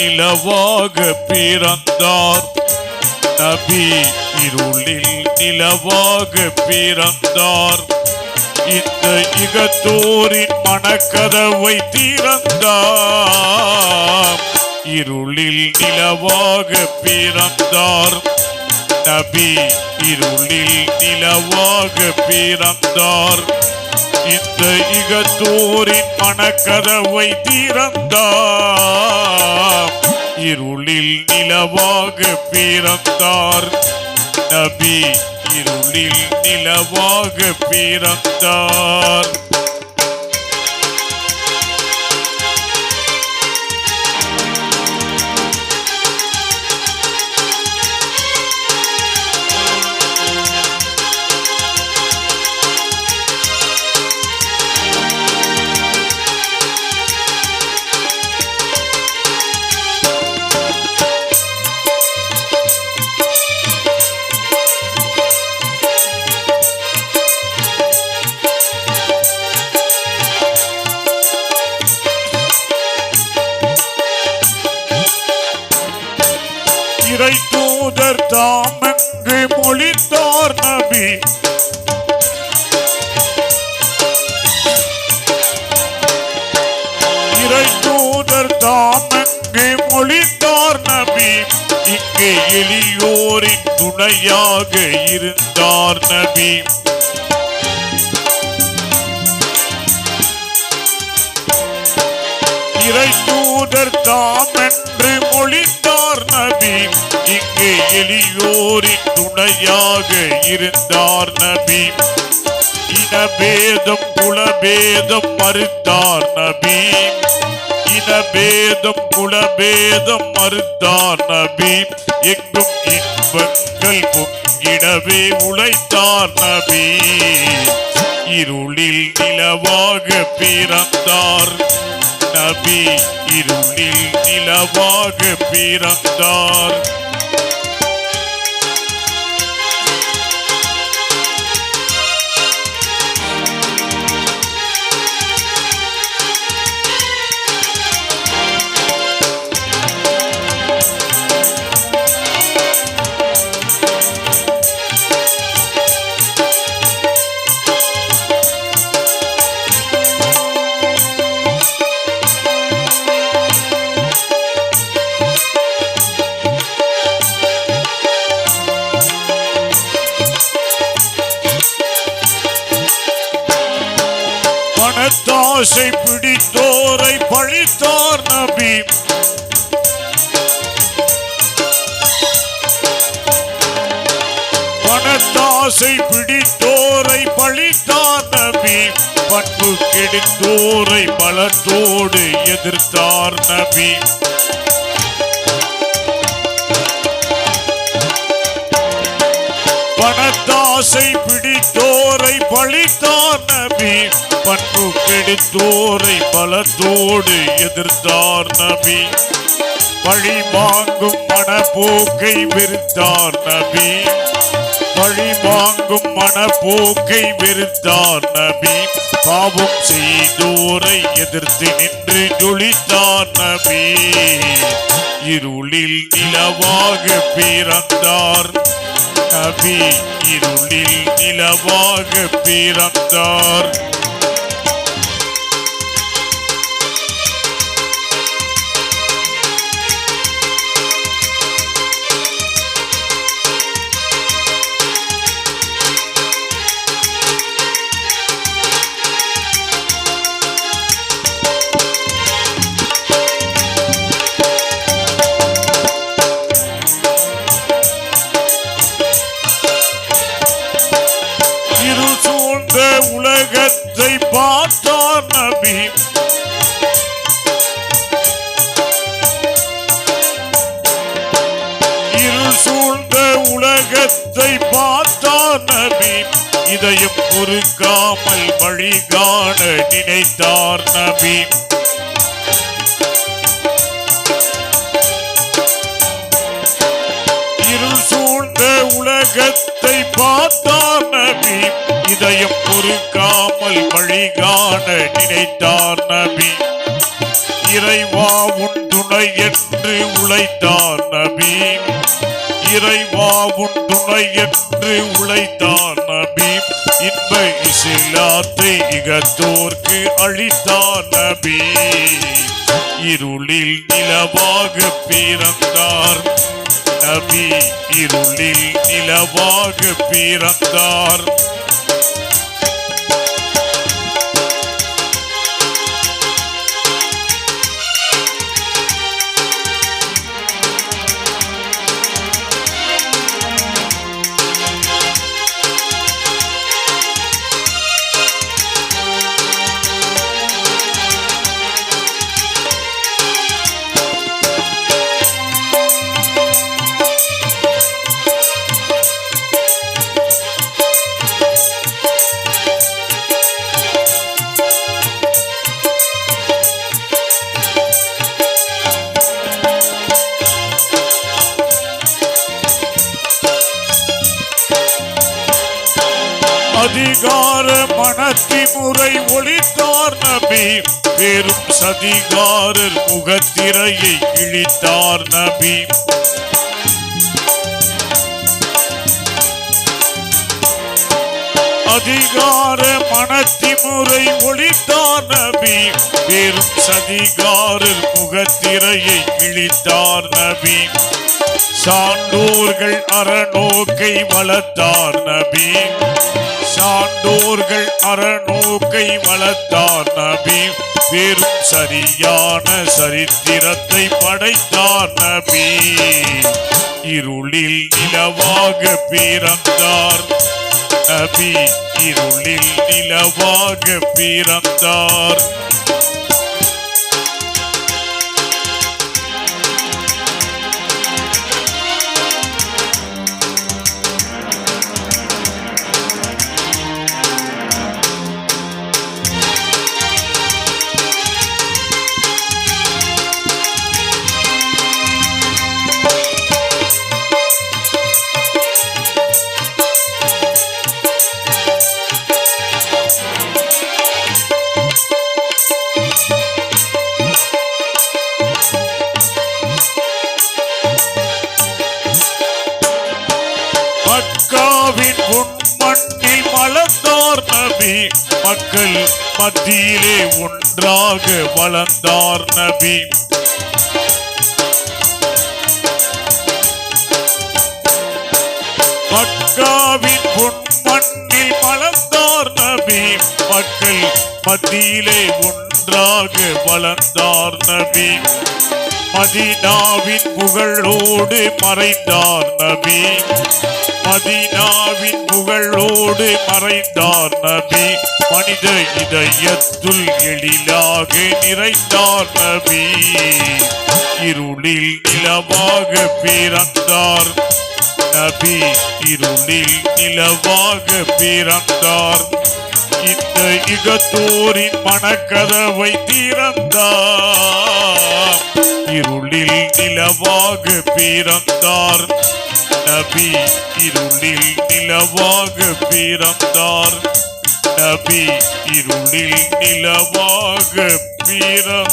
நிலவாக பிறந்தார். நபி இருளில் நிலவாக பிறந்தார். இந்த இகத்தோரின் மனக்கதவை திறந்தார் இருளில் நிலவாக பிறந்தார். நபி இருளில் நிலவாக பிறந்தார். இந்த இகத்தோரின் மனக்கதவை திறந்தார் இருளில் நிலவாக பிறந்தார் நபி இருளில் நிலவாக பிறந்தார் இறை தூதர் தாமங்கு மொழித்தார் நபி. இறை தூதர் தாமங்கு மொழித்தார் நபி. இங்கே எளியோரின் துணையாக இருந்தார் நபி. இறை தூதர் தாம் என்று மொழித்தார் நபி. இங்கே எளியோரின் துணையாக இருந்தார் நபி. இனபேதம் குலபேதம் மறுத்தார் நபி. இனபேதம் குலபேதம் மறுத்தார் நபி. எங்கும் இன்பங்கள் பொங்கிடவே உழைத்தார் நபி. இருளில் நிலவாக பிறந்தார் நபி. இருளில் நிலவாக பிறந்தார் ஆசை பிடித்தோரை பழித்தார் நபி. பணத்தாசை பிடித்தோரை பழித்தார் நபி. பண்பு கெடுத்தோரை பலத்தோடு எதிர்த்தார் நபி. பணத்தாசை பிடித்தோரை பழித்தார் நபி. பண்பு கெடுத்தோரை பலத்தோடு எதிர்த்தார் நபி. பழி வாங்கும் மனப்போக்கை வெறுத்தார் நபி. பழி வாங்கும் மனப்போக்கை வெறுத்தார் நபி. பாவம் செய்தோரை எதிர்த்து நின்று ஜொலித்தார் நபி. இருளில் நிலவாக பிறந்தார் நபி. இருளில் நிலவாக பிறந்தார் இந்த உலகத்தை பார்த்தார் நபி. இருள் சூழ்ந்த உலகத்தை பார்த்தார் நபி. இதயம் பொறுக்காமல் வழிகாண நினைத்தார் நபி. இருள் சூழ்ந்த உலகத்தை பார்த்த இதயம் பொறுக்காமல் வழிகாண நினைத்தார் நபி. இறைவா உன் துணை என்று உழைத்தார் நபி. இறைவா உன் துணை என்று உழைத்தார் நபி. இன்ப இசிலாத்தை இகத்தோர்க்கு அளித்தார் நபி. இருளில் நிலவாக பிறந்தார் நபி. இருளில் நிலவாக பிறந்தார் அதிகார மனத்தி முறை ஒளித்தார் நபி. பெரும் சதிகாரர் முகத்திரையை கிழித்தார் நபி. அதிகார மனத்தி முறை ஒளித்தார் நபி. பெரும் சதிகாரர் முகத்திரையை கிழித்தார் நபி. சான்றோர்கள் அறநோக்கை வளர்த்தார் நபி. சான்றோர்கள் அறநோக்கை வளர்த்தார். நபி வெறும் சரியான சரித்திரத்தை படைத்தார். நபி இருளில் நிலவாக பிறந்தார். நபி இருளில் நிலவாக பிறந்தார். மக்கள் மத்தியிலே ஒன்றாக வளர்ந்தார் நபி. மக்காவின் பொன்மண்ணில் வளர்ந்தார் நபி. மக்கள் மத்தியிலே ஒன்றாக வளர்ந்தார் நபி. மதினாவின் புகழோடு மறைந்தார் நபி. மதினாவின் புகழோடு மறைந்தார் நபி. மனித இதயத்துள் எழிலாக நிறைந்தார் நபி. இருளில் நிலவாக பிறந்தார் நபி. இருளில் நிலவாக பிறந்தார் இந்த இகத்தோரின் மனக்கதவை திறந்தார். இருளில் நிலவாக பிறந்தார். நபி இருளில் நிலவாக பிறந்தார். நபி இருளில் நிலவாக பிறந்தார்.